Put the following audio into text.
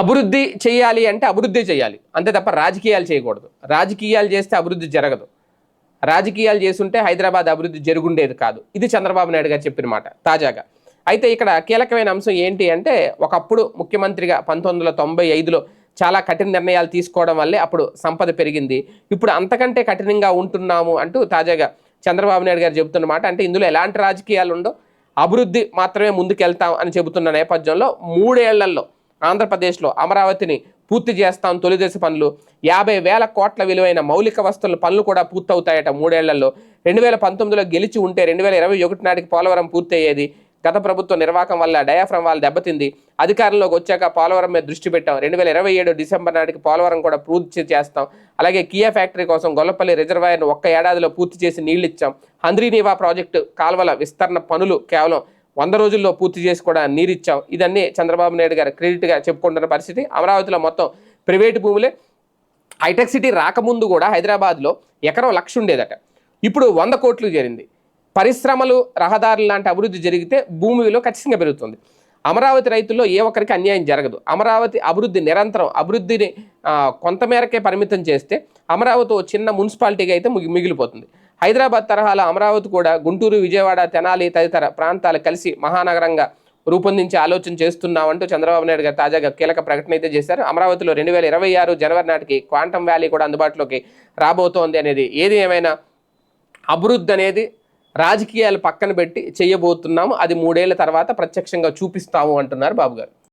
అభివృద్ధి చేయాలి అంటే అభివృద్ధి చేయాలి. అంతే తప్ప రాజకీయాలు చేయకూడదు. రాజకీయాలు చేస్తే అభివృద్ధి జరగదు. రాజకీయాలు చేస్తుంటే హైదరాబాద్ అభివృద్ధి జరుగుండేది కాదు. ఇది చంద్రబాబు నాయుడు గారు చెప్పిన మాట తాజాగా. అయితే ఇక్కడ కీలకమైన అంశం ఏంటి అంటే ఒకప్పుడు ముఖ్యమంత్రిగా పంతొమ్మిది వందల తొంభై ఐదులో చాలా కఠిన నిర్ణయాలు తీసుకోవడం వల్లే అప్పుడు సంపద పెరిగింది. ఇప్పుడు అంతకంటే కఠినంగా ఉంటున్నాము అంటూ తాజాగా చంద్రబాబు నాయుడు గారు చెబుతున్న మాట అంటే ఇందులో ఎలాంటి రాజకీయాలు ఉండో అభివృద్ధి మాత్రమే ముందుకెళ్తాం అని చెబుతున్న నేపథ్యంలో మూడేళ్ళలో ఆంధ్రప్రదేశ్లో అమరావతిని పూర్తి చేస్తాం తొలి దశ పనులు. యాభై వేల కోట్ల విలువైన మౌలిక వస్తువుల పనులు కూడా పూర్తవుతాయట మూడేళ్ళలో. రెండు వేల పంతొమ్మిదిలో గెలిచి ఉంటే రెండు వేల ఇరవై ఒకటి నాటికి పోలవరం పూర్తయ్యేది. గత ప్రభుత్వ నిర్వాహకం వల్ల డయాఫ్రమ్ వాళ్ళు దెబ్బతింది. అధికారంలోకి వచ్చాక పోలవరం మీద దృష్టి పెట్టాం. రెండు వేల ఇరవై ఏడు డిసెంబర్ నాటికి పోలవరం కూడా పూర్తి చేస్తాం. అలాగే కియా ఫ్యాక్టరీ కోసం గొల్లపల్లి రిజర్వాయర్ను ఒక్క ఏడాదిలో పూర్తి చేసి నీళ్ళు ఇచ్చాం. హంద్రీనీవా ప్రాజెక్టు కాల్వల విస్తరణ పనులు కేవలం వంద రోజుల్లో పూర్తి చేసి కూడా నీరిచ్చాం. ఇదన్నీ చంద్రబాబు నాయుడు గారు క్రెడిట్గా చెప్పుకుంటున్న పరిస్థితి. అమరావతిలో మొత్తం ప్రైవేటు భూములే. హైటెక్ సిటీ రాకముందు కూడా హైదరాబాద్లో ఎకరం లక్ష ఉండేదట. ఇప్పుడు వంద కోట్లు చేరింది. పరిశ్రమలు రహదారులు లాంటి అభివృద్ధి జరిగితే భూమి విలువ ఖచ్చితంగా పెరుగుతుంది. అమరావతి రైతుల్లో ఏ ఒక్కరికి అన్యాయం జరగదు. అమరావతి అభివృద్ధి నిరంతరం అభివృద్ధిని కొంతమేరకే పరిమితం చేస్తే అమరావతి ఓ చిన్న మున్సిపాలిటీగా అయితే మిగిలిపోతుంది. హైదరాబాద్ తరహాలో అమరావతి కూడా గుంటూరు విజయవాడ తెనాలి తదితర ప్రాంతాలు కలిసి మహానగరంగా రూపొందించే ఆలోచన చేస్తున్నామంటూ చంద్రబాబు నాయుడు గారు తాజాగా కీలక ప్రకటన అయితే చేశారు. అమరావతిలో రెండు వేల ఇరవై ఆరు జనవరి నాటికి క్వాంటమ్ వ్యాలీ కూడా అందుబాటులోకి రాబోతోంది అనేది ఏది ఏమైనా అభివృద్ధి అనేది రాజకీయాలు పక్కన పెట్టి చేయబోతున్నాము. అది మూడేళ్ళ తర్వాత ప్రత్యక్షంగా చూపిస్తాము అంటున్నారు బాబు గారు